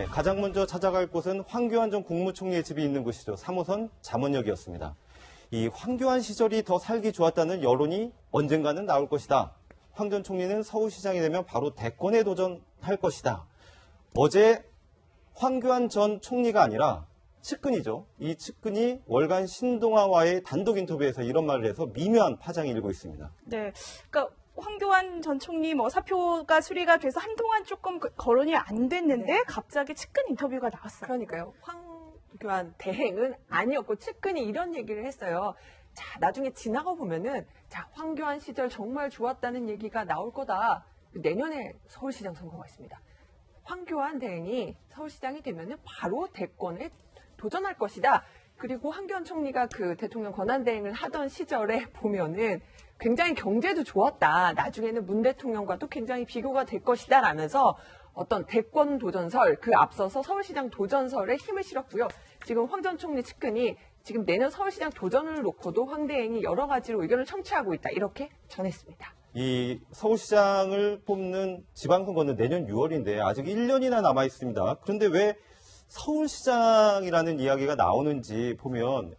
네, 가장 먼저 찾아갈 곳은 황교안 전 국무총리의 집이 있는 곳이죠. 3호선 잠원역이었습니다. 이 황교안 시절이 더 살기 좋았다는 여론이 언젠가는 나올 것이다. 황 전 총리는 서울시장이 되면 바로 대권에 도전할 것이다. 어제 황교안 전 총리가 아니라 측근이죠. 이 측근이 월간 신동아와의 단독 인터뷰에서 이런 말을 해서 미묘한 파장이 일고 있습니다. 네. 그러니까 황교안 전 총리 뭐 사표가 수리가 돼서 한동안 조금 그 거론이 안 됐는데 네. 갑자기 측근 인터뷰가 나왔어요. 그러니까요. 황교안 대행은 아니었고 측근이 이런 얘기를 했어요. 자, 나중에 지나가 보면은 자, 황교안 시절 정말 좋았다는 얘기가 나올 거다. 내년에 서울시장 선거가 있습니다. 황교안 대행이 서울시장이 되면은 바로 대권에 도전할 것이다. 그리고 황교안 총리가 그 대통령 권한 대행을 하던 시절에 보면은 굉장히 경제도 좋았다. 나중에는 문 대통령과도 굉장히 비교가 될 것이다. 라면서 어떤 대권 도전설, 그 앞서서 서울시장 도전설에 힘을 실었고요. 지금 황 전 총리 측근이 지금 내년 서울시장 도전을 놓고도 황 대행이 여러 가지로 의견을 청취하고 있다. 이렇게 전했습니다. 이 서울시장을 뽑는 지방선거는 내년 6월인데 아직 1년이나 남아 있습니다. 그런데 왜 서울시장이라는 이야기가 나오는지 보면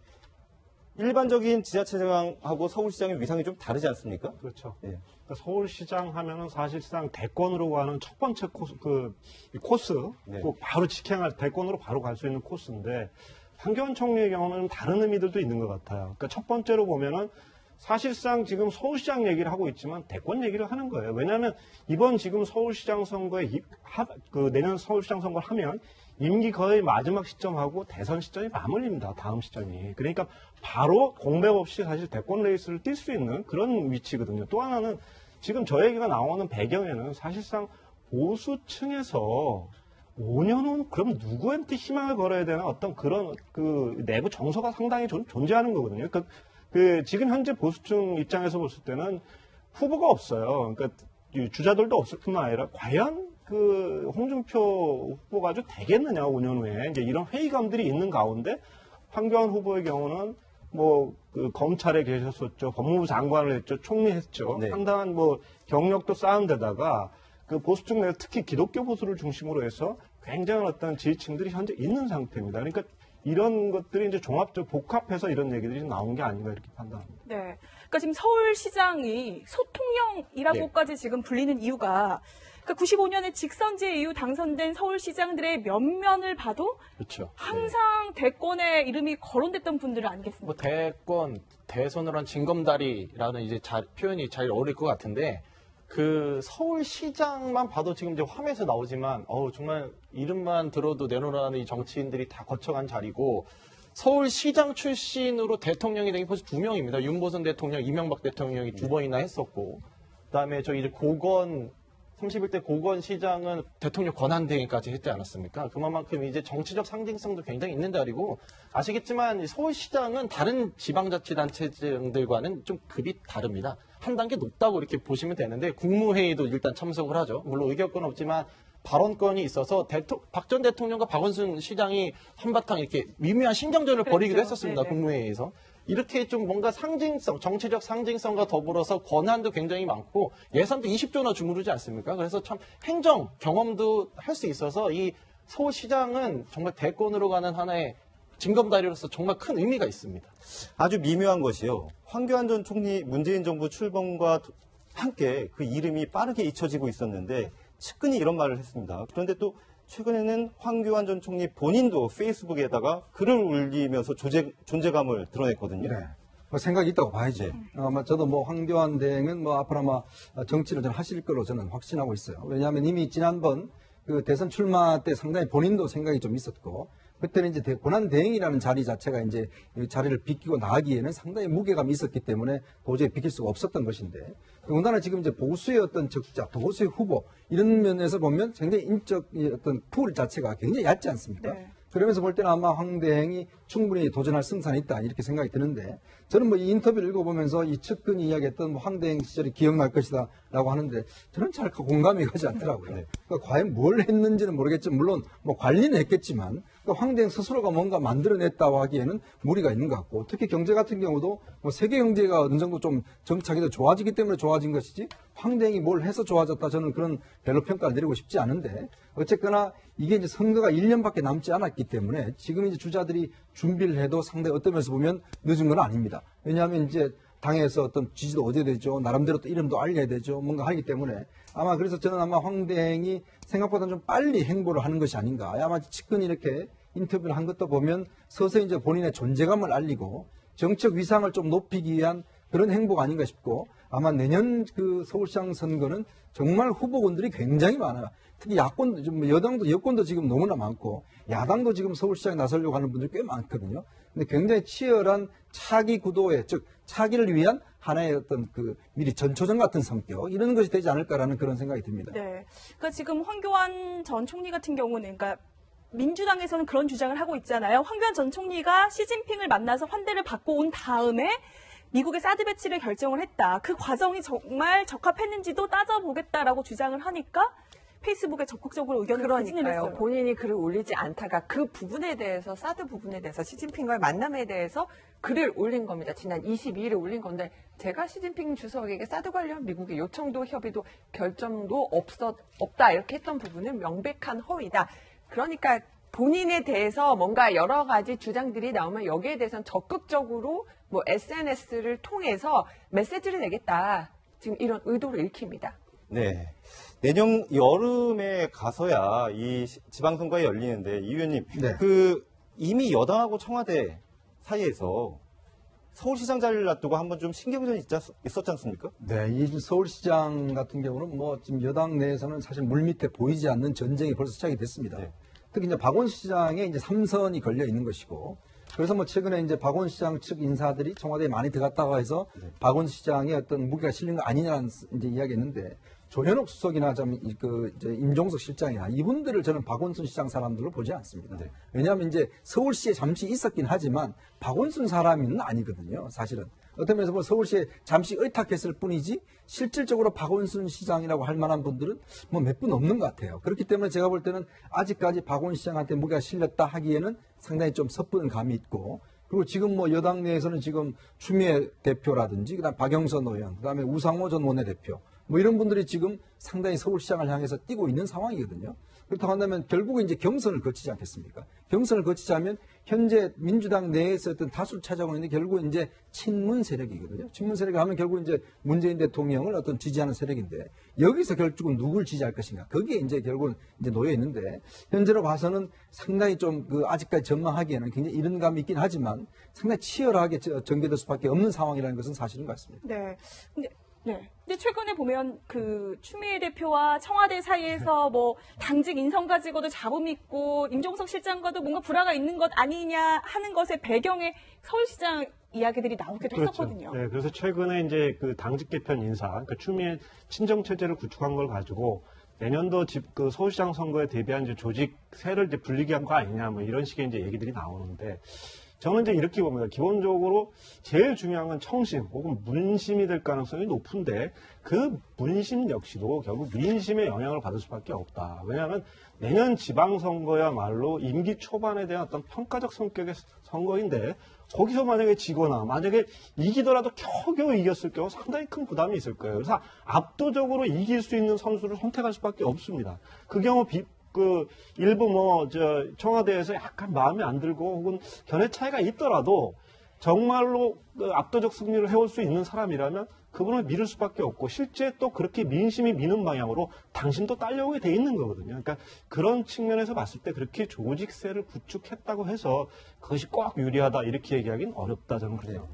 일반적인 지자체장하고 서울시장의 위상이 좀 다르지 않습니까? 그렇죠. 예. 그러니까 서울시장 하면은 사실상 대권으로 가는 첫 번째 코스, 그, 이 코스, 네. 꼭 바로 직행할, 대권으로 바로 갈 수 있는 코스인데, 황교안 총리의 경우는 다른 의미들도 있는 것 같아요. 그러니까 첫 번째로 보면은 사실상 지금 서울시장 얘기를 하고 있지만 대권 얘기를 하는 거예요. 왜냐하면 이번 지금 서울시장 선거에, 그 내년 서울시장 선거를 하면 임기 거의 마지막 시점하고 대선 시점이 맞물립니다. 다음 시점이. 그러니까 바로 공백 없이 사실 대권 레이스를 뛸 수 있는 그런 위치거든요. 또 하나는 지금 저 얘기가 나오는 배경에는 사실상 보수층에서 5년 후 그럼 누구한테 희망을 걸어야 되나 어떤 그런 그 내부 정서가 상당히 존, 존재하는 거거든요. 그, 그 지금 현재 보수층 입장에서 봤을 때는 후보가 없어요. 그러니까 이 주자들도 없을 뿐만 아니라 과연 그 홍준표 후보가 아주 되겠느냐 5년 후에 이제 이런 회의감들이 있는 가운데 황교안 후보의 경우는 뭐 그 검찰에 계셨었죠, 법무부 장관을 했죠, 총리 했죠, 네. 상당한 뭐 경력도 쌓은 데다가 그 보수층 내 특히 기독교 보수를 중심으로 해서 굉장한 어떤 지지층들이 현재 있는 상태입니다. 그러니까 이런 것들이 이제 종합적 복합해서 이런 얘기들이 나온 게 아닌가 이렇게 판단합니다. 네. 그러니까 지금 서울시장이 소통령이라고까지 지금 불리는 이유가 그러니까 95년에 직선제 이후 당선된 서울시장들의 면면을 봐도 그렇죠. 항상 대권에 이름이 거론됐던 분들은 아니겠습니까? 뭐 대권 대선을 한 징검다리라는 이제 자- 표현이 잘 어울릴 것 같은데 그 서울시장만 봐도 지금 이제 화면에서 나오지만 어우 정말 이름만 들어도 내놓으라는 이 정치인들이 다 거쳐간 자리고 서울시장 출신으로 대통령이 된게 벌써 두 명입니다. 윤보선 대통령, 이명박 대통령이 두 번이나 했었고 그다음에 저 이제 고건 31대 고건 시장은 대통령 권한 대행까지 했지 않았습니까? 그만큼 이제 정치적 상징성도 굉장히 있는 자리고 아시겠지만 이 서울시장은 다른 지방자치단체장들과는 좀 급이 다릅니다. 한 단계 높다고 이렇게 보시면 되는데 국무회의도 일단 참석을 하죠. 물론 의결권 없지만 발언권이 있어서 박전 대통령과 박원순 시장이 한바탕 이렇게 미묘한 신경전을 벌이기도 그랬죠. 했었습니다. 네네. 국무회의에서. 이렇게 좀 뭔가 상징성, 정치적 상징성과 더불어서 권한도 굉장히 많고 예산도 20조나 주무르지 않습니까? 그래서 참 행정 경험도 할 수 있어서 이 서울시장은 정말 대권으로 가는 하나의 징검다리로서 정말 큰 의미가 있습니다. 아주 미묘한 것이요. 황교안 전 총리 문재인 정부 출범과 도- 함께 그 이름이 빠르게 잊혀지고 있었는데 측근이 이런 말을 했습니다. 그런데 또 최근에는 황교안 전 총리 본인도 페이스북에다가 글을 올리면서 조제- 존재감을 드러냈거든요. 네. 뭐 생각이 있다고 봐야지. 어, 아마 저도 뭐 황교안 대행은 뭐 앞으로 아마 정치를 좀 하실 걸로 저는 확신하고 있어요. 왜냐하면 이미 지난번 그 대선 출마 때 상당히 본인도 생각이 좀 있었고 그때는 이제 대- 권한 대행이라는 자리 자체가 이제 이 자리를 비키고 나가기에는 상당히 무게감이 있었기 때문에 도저히 비킬 수가 없었던 것인데 더군다나 지금 이제 보수의 어떤 적자, 보수의 후보 이런 면에서 보면 굉장히 인적 이 어떤 풀 자체가 굉장히 얇지 않습니까? 네. 그러면서 볼 때는 아마 황 대행이 충분히 도전할 승산이 있다 이렇게 생각이 드는데 저는 뭐 이 인터뷰를 읽어보면서 이 측근이 이야기했던 뭐 황 대행 시절이 기억날 것이다 라고 하는데 저는 잘 공감이 가지 않더라고요. 그러니까 과연 뭘 했는지는 모르겠지만 물론 뭐 관리는 했겠지만 그러니까 황대행 스스로가 뭔가 만들어냈다고 하기에는 무리가 있는 것 같고 특히 경제 같은 경우도 뭐 세계 경제가 어느 정도 좀 정착이 더 좋아지기 때문에 좋아진 것이지 황대행이 뭘 해서 좋아졌다 저는 그런 별로 평가를 내리고 싶지 않은데 어쨌거나 이게 이제 선거가 1년밖에 남지 않았기 때문에 지금 이제 주자들이 준비를 해도 상당히 어떤 면에서 보면 늦은 건 아닙니다. 왜냐하면 이제 당에서 어떤 지지도 얻어야 되죠. 나름대로 또 이름도 알려야 되죠. 뭔가 하기 때문에 아마 그래서 저는 아마 황대행이 생각보다 좀 빨리 행보를 하는 것이 아닌가. 아마 측근이 이렇게 인터뷰를 한 것도 보면 서서히 이제 본인의 존재감을 알리고 정책 위상을 좀 높이기 위한 그런 행보가 아닌가 싶고 아마 내년 그 서울시장 선거는 정말 후보군들이 굉장히 많아요. 특히 야권, 좀 여당도 여권도 지금 너무나 많고 야당도 지금 서울시장에 나서려고 하는 분들이 꽤 많거든요. 근데 굉장히 치열한 차기 구도에 즉 차기를 위한 하나의 어떤 그 미리 전초전 같은 성격 이런 것이 되지 않을까라는 그런 생각이 듭니다. 네. 그러니까 지금 황교안 전 총리 같은 경우는 그러니까 민주당에서는 그런 주장을 하고 있잖아요. 황교안 전 총리가 시진핑을 만나서 환대를 받고 온 다음에 미국의 사드 배치를 결정을 했다. 그 과정이 정말 적합했는지도 따져보겠다라고 주장을 하니까 페이스북에 적극적으로 의견을 그러니까요. 본인이 글을 올리지 않다가 그 부분에 대해서 사드 부분에 대해서 시진핑과의 만남에 대해서 글을 올린 겁니다. 지난 22일에 올린 건데 제가 시진핑 주석에게 사드 관련 미국의 요청도 협의도 결정도 없었 없다 이렇게 했던 부분은 명백한 허위다. 그러니까 본인에 대해서 뭔가 여러 가지 주장들이 나오면 여기에 대해서는 적극적으로 뭐 SNS를 통해서 메시지를 내겠다. 지금 이런 의도를 읽힙니다. 네. 내년 여름에 가서야 이 시- 지방선거가 열리는데 이 의원님 네. 그 이미 여당하고 청와대 사이에서 서울시장 자리를 놔두고 한번 좀 신경전이 있지 않- 있었지 않습니까? 네, 이 서울시장 같은 경우는 뭐 지금 여당 내에서는 사실 물밑에 보이지 않는 전쟁이 벌써 시작이 됐습니다. 네. 특히 이제 박원순 시장에 이제 삼선이 걸려 있는 것이고, 그래서 뭐 최근에 이제 박원순 시장 측 인사들이 청와대에 많이 들어갔다고 해서 박원순 시장의 어떤 무기가 실린 거 아니냐는 이제 이야기했는데 조현옥 수석이나 좀그 이제 임종석 실장이나 이분들을 저는 박원순 시장 사람들로 보지 않습니다. 왜냐하면 이제 서울시에 잠시 있었긴 하지만 박원순 사람은 아니거든요. 사실은 어떤 면에서 보면 서울시에 잠시 의탁했을 뿐이지 실질적으로 박원순 시장이라고 할 만한 분들은 뭐 몇 분 없는 것 같아요. 그렇기 때문에 제가 볼 때는 아직까지 박원순 시장한테 무기가 실렸다 하기에는 상당히 좀 섣부른 감이 있고 그리고 지금 뭐 여당 내에서는 지금 추미애 대표라든지 그다음 박영선 의원, 그다음에 우상호 전 원내대표 뭐 이런 분들이 지금 상당히 서울시장을 향해서 뛰고 있는 상황이거든요. 그렇다고 한다면 결국은 이제 경선을 거치지 않겠습니까? 경선을 거치자면 현재 민주당 내에서 어떤 다수를 차지하고 있는데 결국 이제 친문 세력이거든요. 친문 세력이 하면 결국 이제 문재인 대통령을 어떤 지지하는 세력인데 여기서 결국은 누굴 지지할 것인가? 거기에 이제 결국은 이제 놓여 있는데 현재로 봐서는 상당히 좀 그 아직까지 전망하기에는 굉장히 이른 감이 있긴 하지만 상당히 치열하게 저- 전개될 수밖에 없는 상황이라는 것은 사실인 것 같습니다. 네. 근데 네. 근데 최근에 보면 그 추미애 대표와 청와대 사이에서 뭐 당직 인선 가지고도 잡음 있고 임종석 실장과도 뭔가 불화가 있는 것 아니냐 하는 것의 배경에 서울시장 이야기들이 나오기도 했었거든요. 네, 그래서 최근에 이제 그 당직 개편 인사, 그러니까 추미애 친정 체제를 구축한 걸 가지고 내년도 집 그 서울시장 선거에 대비한 이제 조직 세를 이제 불리게 한 거 아니냐 뭐 이런 식의 이제 얘기들이 나오는데 저는 이제 이렇게 봅니다. 기본적으로 제일 중요한 건 청심 혹은 문심이 될 가능성이 높은데 그 문심 역시도 결국 민심의 영향을 받을 수밖에 없다. 왜냐하면 내년 지방선거야말로 임기 초반에 대한 어떤 평가적 성격의 선거인데 거기서 만약에 지거나 만약에 이기더라도 겨우겨우 이겼을 경우 상당히 큰 부담이 있을 거예요. 그래서 압도적으로 이길 수 있는 선수를 선택할 수밖에 없습니다. 그 경우 비, 그 일부 뭐 저 청와대에서 약간 마음에 안 들고 혹은 견해 차이가 있더라도 정말로 그 압도적 승리를 해올 수 있는 사람이라면 그분을 밀을 수밖에 없고 실제 또 그렇게 민심이 미는 방향으로 당신도 딸려오게 돼 있는 거거든요. 그러니까 그런 측면에서 봤을 때 그렇게 조직세를 구축했다고 해서 그것이 꼭 유리하다 이렇게 얘기하기는 어렵다 저는 그래요.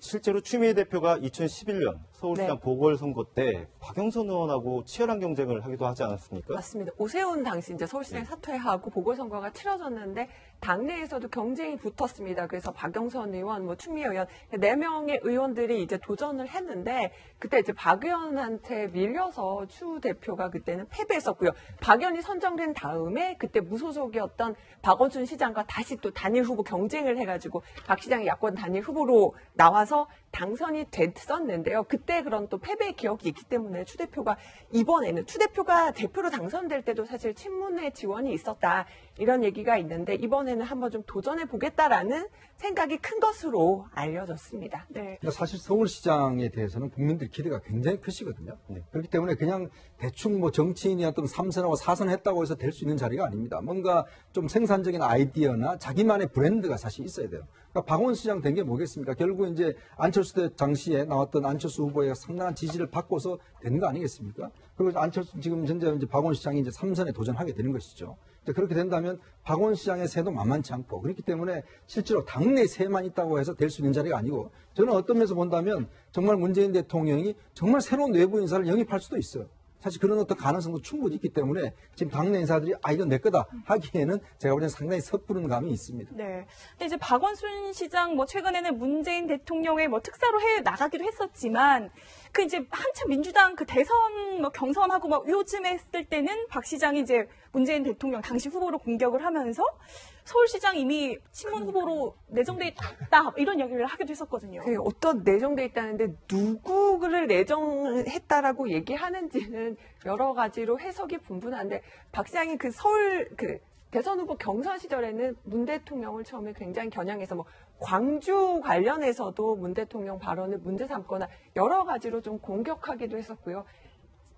실제로 추미애 대표가 2011년 서울시장 네. 보궐선거 때 박영선 의원하고 치열한 경쟁을 하기도 하지 않았습니까? 맞습니다. 오세훈 당시 이제 서울시장 네. 사퇴하고 보궐선거가 치러졌는데 당내에서도 경쟁이 붙었습니다. 그래서 박영선 의원, 뭐 추미애 의원 네 명의 의원들이 이제 도전을 했는데 그때 이제 박 의원한테 밀려서 추 대표가 그때는 패배했었고요. 박 의원이 선정된 다음에 그때 무소속이었던 박원순 시장과 다시 또 단일 후보 경쟁을 해가지고 박 시장이 야권 단일 후보로 나와서 당선이 됐었는데요. 그때 그런 또 패배의 기억이 있기 때문에 추 대표가 이번에는 추 대표가 대표로 당선될 때도 사실 친문의 지원이 있었다 이런 얘기가 있는데 이번에는 한번 좀 도전해 보겠다라는 생각이 큰 것으로 알려졌습니다. 네. 사실 서울시장에 대해서는 국민들 기대가 굉장히 크시거든요. 네. 그렇기 때문에 그냥 대충 뭐 정치인이 어떤 삼선하고 사선했다고 해서 될 수 있는 자리가 아닙니다. 뭔가 좀 생산적인 아이디어나 자기만의 브랜드가 사실 있어야 돼요. 그러니까 박원 시장 된 게 뭐겠습니까? 결국 이제 안철수 대 당시에 나왔던 안철수 후보의 상당한 지지를 받고서 되는 거 아니겠습니까? 그리고 안철수 지금 현재 이제 박원 시장이 이제 삼선에 도전하게 되는 것이죠. 그렇게 된다면 박원 시장의 새도 만만치 않고 그렇기 때문에 실제로 당내 새만 있다고 해서 될 수 있는 자리가 아니고 저는 어떤 면에서 본다면 정말 문재인 대통령이 정말 새로운 외부 인사를 영입할 수도 있어요. 사실 그런 어떤 가능성도 충분히 있기 때문에 지금 당내 인사들이 아 이건 내 거다 하기에는 제가 볼 때는 상당히 섣부른 감이 있습니다. 네. 근데 이제 박원순 시장 뭐 최근에는 문재인 대통령의 뭐 특사로 해 나가기도 했었지만 그 이제 한참 민주당 그 대선 뭐 경선하고 막 요즘에 했을 때는 박 시장이 이제 문재인 대통령 당시 후보로 공격을 하면서 서울시장 이미 친문 후보로 내정돼 있다 이런 얘기를 하기도 했었거든요. 그 어떤 내정돼 있다는데 누구를 내정했다라고 얘기하는지는 여러 가지로 해석이 분분한데 박 시장이 그 서울 그 대선 후보 경선 시절에는 문 대통령을 처음에 굉장히 겨냥해서 뭐 광주 관련해서도 문 대통령 발언을 문제 삼거나 여러 가지로 좀 공격하기도 했었고요.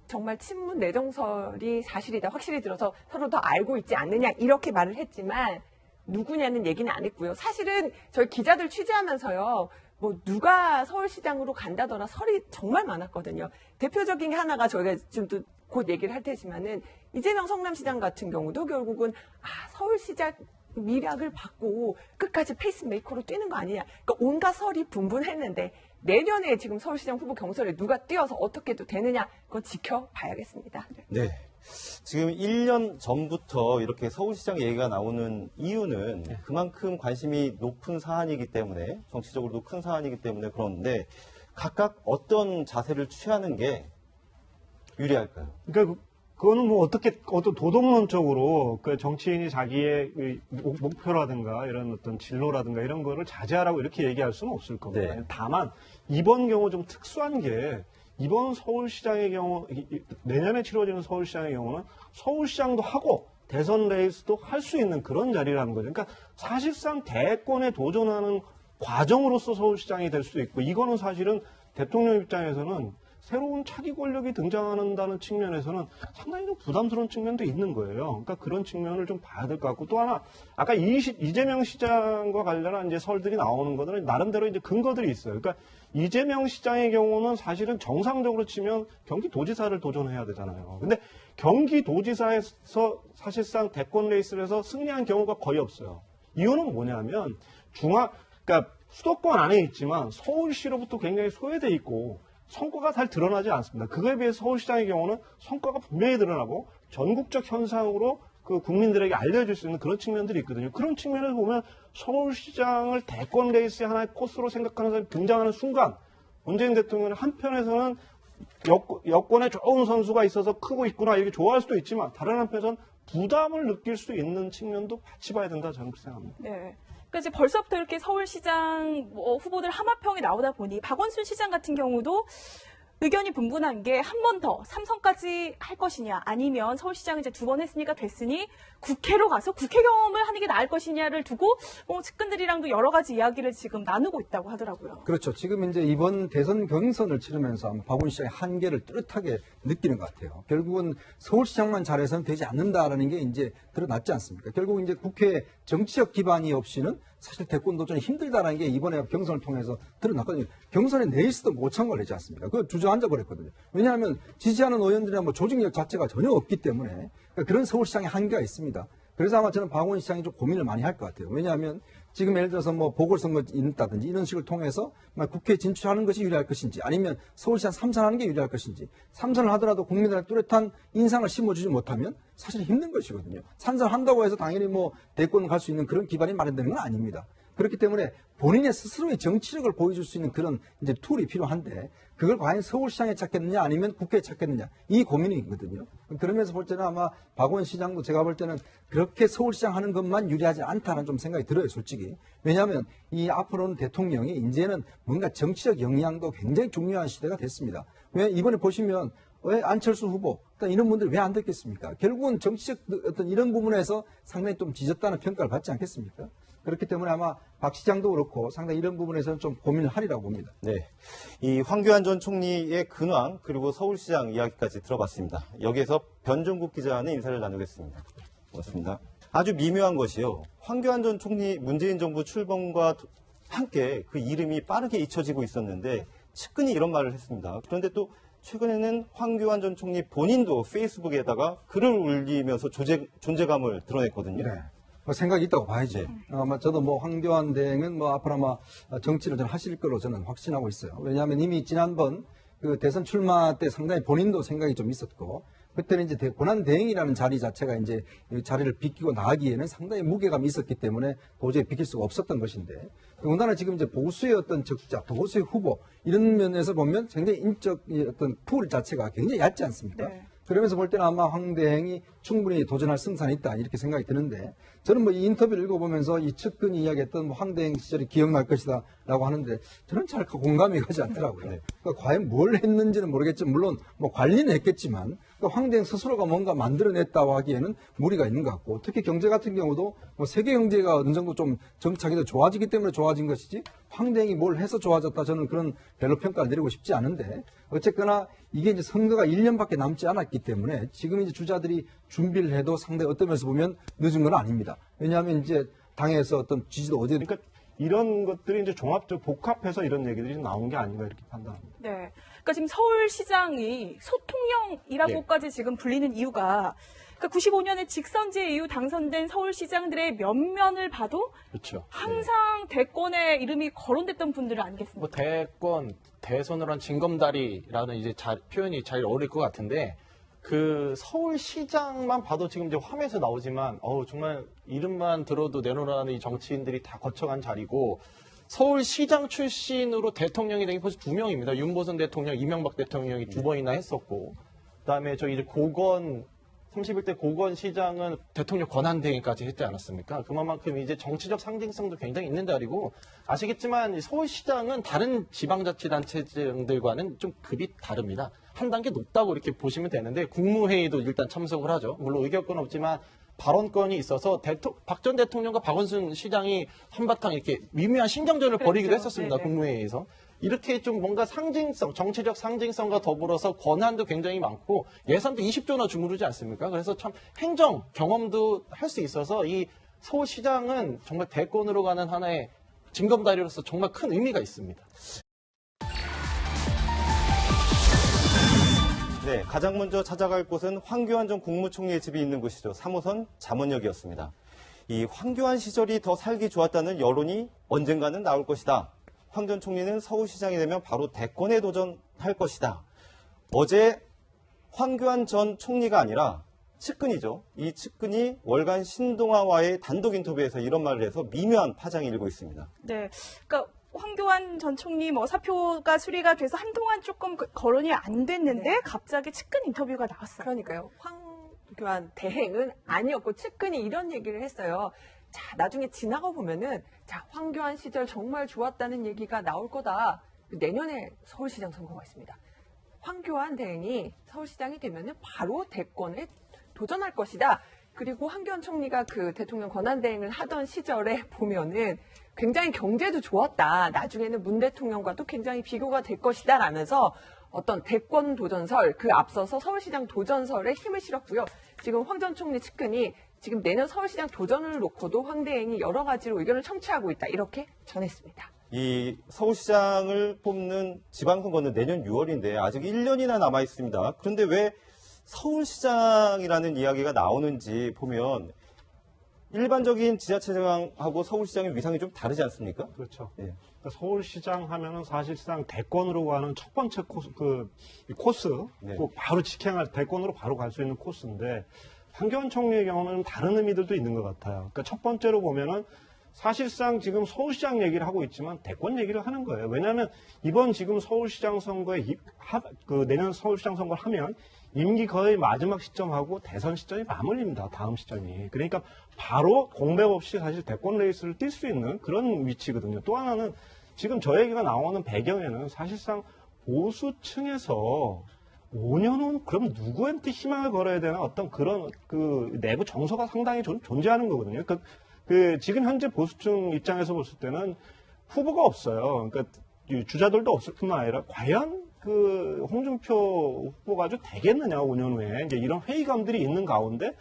정말 친문 내정설이 사실이다 확실히 들어서 서로 더 알고 있지 않느냐 이렇게 말을 했지만 누구냐는 얘기는 안 했고요. 사실은 저희 기자들 취재하면서요. 뭐 누가 서울시장으로 간다더라 설이 정말 많았거든요. 대표적인 게 하나가 저희가 지금 또 곧 얘기를 할 테지만은 이재명 성남시장 같은 경우도 결국은 아 서울시장 미락을 받고 끝까지 페이스메이커로 뛰는 거 아니냐. 그러니까 온갖 설이 분분했는데 내년에 지금 서울시장 후보 경선에 누가 뛰어서 어떻게 또 되느냐 그건 지켜봐야겠습니다. 네. 지금 1년 전부터 이렇게 서울시장 얘기가 나오는 이유는 그만큼 관심이 높은 사안이기 때문에 정치적으로도 큰 사안이기 때문에 그런데 각각 어떤 자세를 취하는 게 유리할까요? 그러니까 그- 그거는 뭐 어떻게 어떤 도덕론적으로 그 정치인이 자기의 목- 목표라든가 이런 어떤 진로라든가 이런 거를 자제하라고 이렇게 얘기할 수는 없을 겁니다. 네. 다만 이번 경우 좀 특수한 게 이번 서울시장의 경우 내년에 치러지는 서울시장의 경우는 서울시장도 하고 대선 레이스도 할 수 있는 그런 자리라는 거죠. 그러니까 사실상 대권에 도전하는 과정으로서 서울시장이 될 수도 있고 이거는 사실은 대통령 입장에서는 새로운 차기 권력이 등장한다는 측면에서는 상당히 좀 부담스러운 측면도 있는 거예요. 그러니까 그런 측면을 좀 봐야 될 것 같고 또 하나 아까 이재명 시장과 관련한 이제 설들이 나오는 것들은 나름대로 이제 근거들이 있어요. 그러니까 이재명 시장의 경우는 사실은 정상적으로 치면 경기도지사를 도전해야 되잖아요. 근데 경기도지사에서 사실상 대권 레이스를 해서 승리한 경우가 거의 없어요. 이유는 뭐냐면 중앙 그러니까 수도권 안에 있지만 서울시로부터 굉장히 소외돼 있고 성과가 잘 드러나지 않습니다. 그거에 비해 서울시장의 경우는 성과가 분명히 드러나고 전국적 현상으로 그 국민들에게 알려줄 수 있는 그런 측면들이 있거든요. 그런 측면에서 보면 서울시장을 대권 레이스의 하나의 코스로 생각하는 사람이 등장하는 순간 문재인 대통령은 한편에서는 여, 여권에 좋은 선수가 있어서 크고 있구나 이렇게 좋아할 수도 있지만 다른 한편에서는 부담을 느낄 수 있는 측면도 같이 봐야 된다 저는 그렇게 생각합니다. 네. 그러니까 이제 벌써부터 이렇게 서울시장 뭐 후보들 하마평이 나오다 보니 박원순 시장 같은 경우도 의견이 분분한 게 한 번 더 삼선까지 할 것이냐 아니면 서울시장 이제 두 번 했으니까 됐으니 국회로 가서 국회 경험을 하는 게 나을 것이냐를 두고 뭐 측근들이랑도 여러 가지 이야기를 지금 나누고 있다고 하더라고요. 그렇죠. 지금 이제 이번 대선 경선을 치르면서 아마 박원 시장의 한계를 뚜렷하게 느끼는 것 같아요. 결국은 서울시장만 잘해서는 되지 않는다라는 게 이제 드러났지 않습니까? 결국 이제 국회 정치적 기반이 없이는 사실 대권 도전이 힘들다라는 게 이번에 경선을 통해서 드러났거든요. 경선에 내일수도 모창 걸리지 않습니까? 그거 주저앉아 버렸거든요. 왜냐하면 지지하는 의원들이나 뭐 조직력 자체가 전혀 없기 때문에 그러니까 그런 서울시장의 한계가 있습니다. 그래서 아마 저는 박원 시장이 좀 고민을 많이 할 것 같아요. 왜냐하면 지금 예를 들어서 뭐 보궐선거 있다든지 이런 식을 통해서 막 국회에 진출하는 것이 유리할 것인지 아니면 서울시장 삼선하는 게 유리할 것인지 삼선을 하더라도 국민들의 뚜렷한 인상을 심어주지 못하면 사실 힘든 것이거든요. 삼선한다고 해서 당연히 뭐 대권 갈 수 있는 그런 기반이 마련되는 건 아닙니다. 그렇기 때문에 본인의 스스로의 정치력을 보여줄 수 있는 그런 이제 툴이 필요한데 그걸 과연 서울시장에 찾겠느냐 아니면 국회에 찾겠느냐 이 고민이거든요. 그러면서 볼 때는 아마 박원 시장도 제가 볼 때는 그렇게 서울시장 하는 것만 유리하지 않다는 좀 생각이 들어요, 솔직히. 왜냐하면 이 앞으로는 대통령이 이제는 뭔가 정치적 역량도 굉장히 중요한 시대가 됐습니다. 왜 이번에 보시면 왜 안철수 후보 일단 이런 분들 왜 안 듣겠습니까? 결국은 정치적 어떤 이런 부분에서 상당히 좀 지졌다는 평가를 받지 않겠습니까? 그렇기 때문에 아마 박 시장도 그렇고 상당히 이런 부분에서는 좀 고민을 하리라고 봅니다. 네. 이 황교안 전 총리의 근황 그리고 서울시장 이야기까지 들어봤습니다. 여기에서 변종국 기자는 인사를 나누겠습니다. 고맙습니다. 아주 미묘한 것이요. 황교안 전 총리 문재인 정부 출범과 도- 함께 그 이름이 빠르게 잊혀지고 있었는데 측근이 이런 말을 했습니다. 그런데 또 최근에는 황교안 전 총리 본인도 페이스북에다가 글을 올리면서 조제- 존재 감을 드러냈거든요. 네. 뭐 생각이 있다고 봐야지. 어, 아마 저도 뭐 황교안 대행은 뭐 앞으로 아마 정치를 좀 하실 거로 저는 확신하고 있어요. 왜냐하면 이미 지난번 그 대선 출마 때 상당히 본인도 생각이 좀 있었고 그때는 이제 대- 고난 대행이라는 자리 자체가 이제 이 자리를 비키고 나가기에는 상당히 무게감이 있었기 때문에 도저히 비킬 수가 없었던 것인데 더군다나 지금 이제 보수의 어떤 적자, 보수의 후보 이런 면에서 보면 굉장히 인적 이 어떤 풀 자체가 굉장히 얕지 않습니까? 네. 그러면서 볼 때는 아마 황 대행이 충분히 도전할 승산이 있다 이렇게 생각이 드는데 저는 뭐 이 인터뷰를 읽어보면서 이 측근이 이야기했던 뭐 황 대행 시절이 기억날 것이다 라고 하는데 저는 잘 공감이 가지 않더라고요. 그러니까 과연 뭘 했는지는 모르겠지만 물론 뭐 관리는 했겠지만 그러니까 황 대행 스스로가 뭔가 만들어냈다고 하기에는 무리가 있는 것 같고 특히 경제 같은 경우도 뭐 세계 경제가 어느 정도 좀 정착이 좋아지기 때문에 좋아진 것이지 황 대행이 뭘 해서 좋아졌다 저는 그런 별로 평가를 내리고 싶지 않은데 어쨌거나 이게 이제 선거가 1년밖에 남지 않았기 때문에 지금 이제 주자들이 준비를 해도 상당히 어떤 면에서 보면 늦은 건 아닙니다. 왜냐하면 이제 당에서 어떤 지지도 어디 그러니까 이런 것들이 이제 종합적 복합해서 이런 얘기들이 나온 게 아닌가 이렇게 판단합니다. 네. 그러니까 지금 서울시장이 소통령이라고까지 지금 불리는 이유가 그러니까 95년에 직선제 이후 당선된 서울시장들의 면면을 봐도 그렇죠. 항상 대권에 이름이 거론됐던 분들 아니겠습니까? 뭐 대권 대선으로 한 징검다리라는 이제 자- 표현이 잘 어울릴 것 같은데 그 서울시장만 봐도 지금 이제 화면에서 나오지만 어우 정말 이름만 들어도 내놓으라는 이 정치인들이 다 거쳐간 자리고 서울시장 출신으로 대통령이 된 게 벌써 두 명입니다. 윤보선 대통령, 이명박 대통령이 두 번이나 했었고 그다음에 저 이제 고건 31대 고건 시장은 대통령 권한대행까지 했지 않았습니까? 그만큼 이제 정치적 상징성도 굉장히 있는 자리고 아시겠지만 이 서울시장은 다른 지방자치단체장들과는 좀 급이 다릅니다. 한 단계 높다고 이렇게 보시면 되는데 국무회의도 일단 참석을 하죠. 물론 의결권 없지만 발언권이 있어서 박 전 대통령과 박원순 시장이 한바탕 이렇게 미묘한 신경전을 벌이기도 그랬죠. 했었습니다. 네네. 국무회의에서. 이렇게 좀 뭔가 상징성, 정치적 상징성과 더불어서 권한도 굉장히 많고 예산도 20조나 주무르지 않습니까? 그래서 참 행정 경험도 할 수 있어서 이 서울시장은 정말 대권으로 가는 하나의 징검다리로서 정말 큰 의미가 있습니다. 네, 가장 먼저 찾아갈 곳은 황교안 전 국무총리의 집이 있는 곳이죠. 3호선 잠원역이었습니다. 이 황교안 시절이 더 살기 좋았다는 여론이 언젠가는 나올 것이다. 황 전 총리는 서울시장이 되면 바로 대권에 도전할 것이다. 어제 황교안 전 총리가 아니라 측근이죠. 이 측근이 월간 신동아와의 단독 인터뷰에서 이런 말을 해서 미묘한 파장이 일고 있습니다. 네. 그러니까 황교안 전 총리 뭐 사표가 수리가 돼서 한동안 조금 그- 거론이 안 됐는데 네. 갑자기 측근 인터뷰가 나왔어요. 그러니까요. 황교안 대행은 아니었고 측근이 이런 얘기를 했어요. 자, 나중에 지나가 보면은 자, 황교안 시절 정말 좋았다는 얘기가 나올 거다. 내년에 서울시장 선거가 있습니다. 황교안 대행이 서울시장이 되면은 바로 대권에 도전할 것이다. 그리고 황교안 총리가 그 대통령 권한 대행을 하던 시절에 보면은 굉장히 경제도 좋았다. 나중에는 문 대통령과도 굉장히 비교가 될 것이다. 라면서 어떤 대권 도전설, 그 앞서서 서울시장 도전설에 힘을 실었고요. 지금 황 전 총리 측근이 지금 내년 서울시장 도전을 놓고도 황 대행이 여러 가지로 의견을 청취하고 있다. 이렇게 전했습니다. 이 서울시장을 뽑는 지방선거는 내년 6월인데 아직 1년이나 남아 있습니다. 그런데 왜 서울시장이라는 이야기가 나오는지 보면 일반적인 지자체장하고 서울시장의 위상이 좀 다르지 않습니까? 그렇죠. 예. 그러니까 서울시장 하면은 사실상 대권으로 가는 첫 번째 코스, 그, 이 코스, 네. 그 바로 직행할, 대권으로 바로 갈 수 있는 코스인데, 황교안 총리의 경우는 다른 의미들도 있는 것 같아요. 그러니까 첫 번째로 보면은 사실상 지금 서울시장 얘기를 하고 있지만 대권 얘기를 하는 거예요. 왜냐하면 이번 지금 서울시장 선거에 하- 그 내년 서울시장 선거를 하면 임기 거의 마지막 시점하고 대선 시점이 맞물립니다. 다음 시점이. 그러니까 바로 공백 없이 사실 대권 레이스를 뛸 수 있는 그런 위치거든요. 또 하나는 지금 저 얘기가 나오는 배경에는 사실상 보수층에서 5년 후 그럼 누구한테 희망을 걸어야 되나 어떤 그런 그 내부 정서가 상당히 존, 존재하는 거거든요. 그, 그 지금 현재 보수층 입장에서 봤을 때는 후보가 없어요. 그러니까 이 주자들도 없을 뿐만 아니라 과연 그 홍준표 후보가 아주 되겠느냐 5년 후에 이제 이런 회의감들이 있는 가운데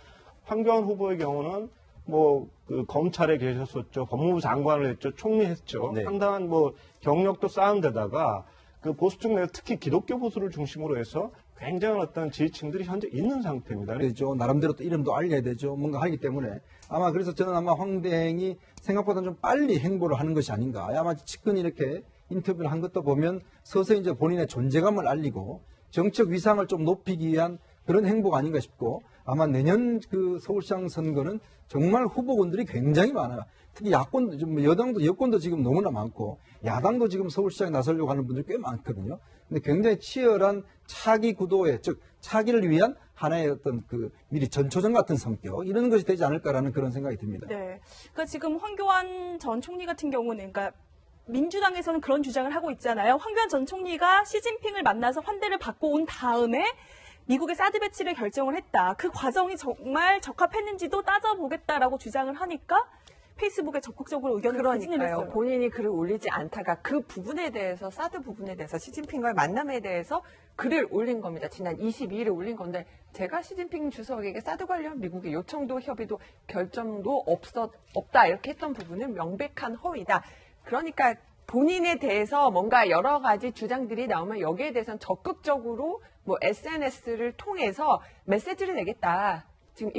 황교안 후보의 경우는 뭐 그 검찰에 계셨었죠, 법무부 장관을 했죠, 총리했죠. 네. 상당한 뭐 경력도 쌓은 데다가 그 보수층 내 특히 기독교 보수를 중심으로 해서 굉장한 어떤 지지층들이 현재 있는 상태입니다. 되죠. 나름대로 또 이름도 알려야 되죠. 뭔가 하기 때문에 아마 그래서 저는 아마 황대행이 생각보다 좀 빨리 행보를 하는 것이 아닌가. 아마 측근이 이렇게 인터뷰를 한 것도 보면 서서히 이제 본인의 존재감을 알리고 정책 위상을 좀 높이기 위한 그런 행보가 아닌가 싶고 아마 내년 그 서울시장 선거는 정말 후보군들이 굉장히 많아요. 특히 야권, 좀 여당도 여권도 지금 너무나 많고 야당도 지금 서울시장에 나서려고 하는 분들이 꽤 많거든요. 근데 굉장히 치열한 차기 구도에 즉 차기를 위한 하나의 어떤 그 미리 전초전 같은 성격 이런 것이 되지 않을까라는 그런 생각이 듭니다. 네. 그러니까 지금 황교안 전 총리 같은 경우는 그러니까 민주당에서는 그런 주장을 하고 있잖아요. 황교안 전 총리가 시진핑을 만나서 환대를 받고 온 다음에 미국의 사드 배치를 결정을 했다. 그 과정이 정말 적합했는지도 따져보겠다라고 주장을 하니까 페이스북에 적극적으로 의견을 그러니까요. 했어요. 본인이 글을 올리지 않다가 그 부분에 대해서 사드 부분에 대해서 시진핑과의 만남에 대해서 글을 올린 겁니다. 지난 22일에 올린 건데 제가 시진핑 주석에게 사드 관련 미국의 요청도 협의도 결정도 없었 없다 이렇게 했던 부분은 명백한 허위다. 그러니까 본인에 대해서 뭔가 여러 가지 주장들이 나오면 여기에 대해서는 적극적으로 뭐 SNS를 통해서 메시지를 내겠다. 지금